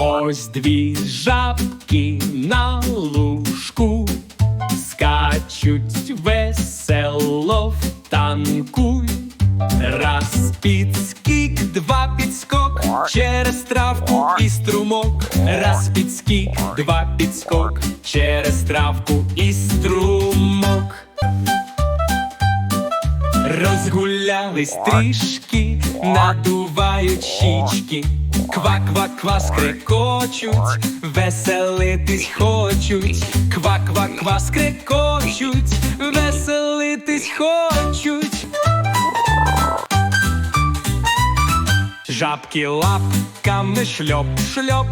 Ось дві жабки на лужку скачуть весело в танку. Раз підскік, два підскок, через травку і струмок. Раз підскік, два підскок, через травку Розгулялись трішки, надувають щічки, ква-ква-ква скрекочуть, веселитись хочуть, ква-ква-ква скрекочуть, веселитись хочуть. Жабки лапками шльоп-шльоп,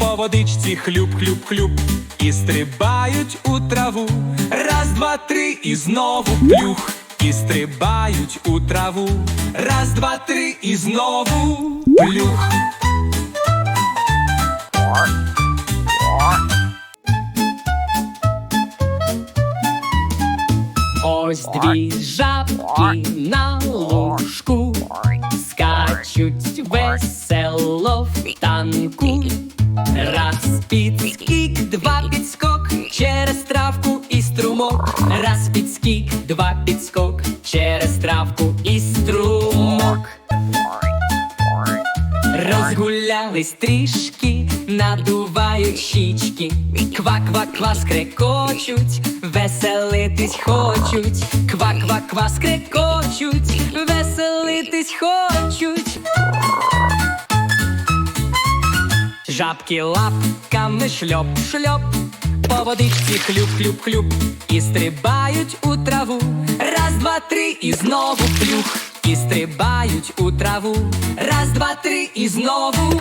по водичці хлюп-хлюп-хлюп, і стрибають у траву. Раз, два, три, і знову плюх. І стрибають у траву. Раз, два, три, і знову плюх. Ось дві жабки на лужку скачуть весело в танку. Раз підскік, два підскок, через травку і струмок. Розгулялись трішки, надувають щічки, ква-ква-ква скрекочуть, веселитись хочуть, ква-ква-ква скрекочуть, веселитись хочуть. Жабки лапками шльоп-шльоп, по водичці хлюп-хлюп-хлюп, і стрибають у траву. Раз, два, три, і знову плюх. І стрибають у траву. Раз, два, три, і знову.